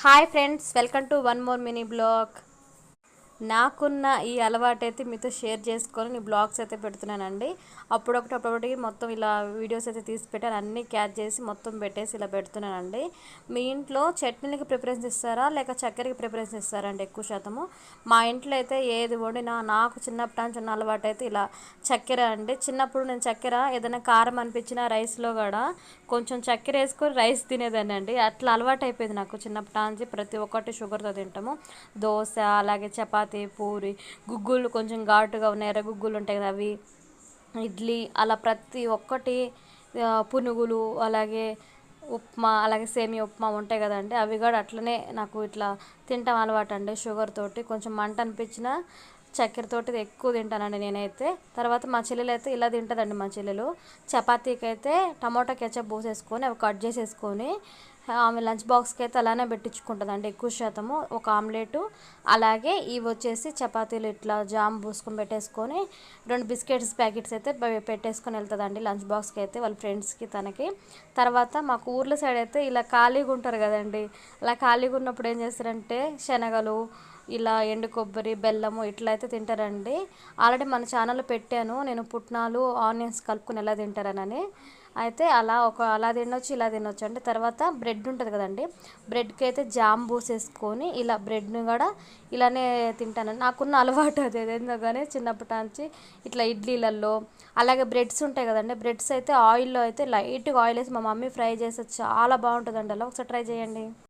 hi friends welcome to one more mini blog నాకున్న ఈ అలవాటు అయితే మీతో షేర్ చేసుకొని బ్లాగ్స్ అయితే పెడుతున్నానండి. అప్పుడొకటి అప్పుడొకటి మొత్తం ఇలా వీడియోస్ అయితే తీసి పెట్టాను అన్నీ క్యాచ్ చేసి మొత్తం పెట్టేసి ఇలా పెడుతున్నానండి. మీ ఇంట్లో చట్నీలకి ప్రిఫరెన్స్ ఇస్తారా? లేక చక్కెరకి ప్రిఫరెన్స్ ఇస్తారా అండి ఎక్కువ శాతము? మా ఇంట్లో అయితే ఏది వండినా నాకు చిన్నప్పటి నుంచి ఉన్న అలవాటు అయితే ఇలా చక్కెర అండి. చిన్నప్పుడు నేను చక్కెర ఏదైనా కారం అనిపించిన రైస్లో కూడా కొంచెం చక్కెర వేసుకొని రైస్ తినేదాన్ని అండి అట్లా అలవాటు అయిపోయింది నాకు చిన్నప్పటి నుంచి ప్రతి ఒక్కటి షుగర్తో తింటాము. దోశ అలాగే చపాతీ పూరి గుగ్గులు కొంచెం ఘాటుగా ఉన్నాయి. ఎర్ర గుగ్గులు ఉంటాయి కదా అవి. ఇడ్లీ అలా ప్రతి ఒక్కటి పునుగులు అలాగే ఉప్మా అలాగే సేమియా ఉప్మా ఉంటాయి కదండి అవి కూడా అట్లనే నాకు ఇట్లా తింటాం అలవాటు అండి. షుగర్ తోటి కొంచెం మంట అనిపించిన చక్కెరతోటి ఎక్కువ తింటానండి నేనైతే. తర్వాత మా చెల్లెలు అయితే ఇలా తింటుందండి మా చెల్లెలు. చపాతీకి అయితే టమాటా కెచప్ పోసేసుకొని అవి కట్ చేసేసుకొని ఆమె లంచ్ బాక్స్కి అయితే అలానే పెట్టించుకుంటుందండి ఎక్కువ శాతము. ఒక ఆమ్లెట్ అలాగే ఇవి వచ్చేసి చపాతీలు ఇట్లా జామ్ పూసుకొని పెట్టేసుకొని రెండు బిస్కెట్స్ ప్యాకెట్స్ అయితే పెట్టేసుకొని వెళ్తుందండి లంచ్ బాక్స్కి అయితే వాళ్ళ ఫ్రెండ్స్కి తనకి. తర్వాత మాకు ఊర్ల సైడ్ అయితే ఇలా ఖాళీగా ఉంటారు కదండి. అలా ఖాళీగా ఉన్నప్పుడు ఏం చేస్తారంటే శనగలు ఇలా ఎండు కొబ్బరి బెల్లము ఇట్లా అయితే తింటారండి. ఆల్రెడీ మన ఛానల్లో పెట్టాను. నేను పుట్నాలు ఆనియన్స్ కలుపుకొని ఎలా తింటారనని. అయితే అలా ఒక అలా తినొచ్చు ఇలా తినొచ్చు అంటే తర్వాత బ్రెడ్ ఉంటుంది కదండి. బ్రెడ్కి అయితే జామ్ పూసేసుకొని ఇలా బ్రెడ్ని కూడా ఇలానే తింటాను నాకున్న అలవాటు అది. ఏదైందో కానీ చిన్నప్పటి నుంచి ఇట్లా ఇడ్లీలలో అలాగే బ్రెడ్స్ ఉంటాయి కదండి. బ్రెడ్స్ అయితే ఆయిల్లో అయితే లైట్గా ఆయిల్ వేసి మా మమ్మీ ఫ్రై చేస్తే చాలా బాగుంటుందండి. అలా ఒకసారి ట్రై చేయండి.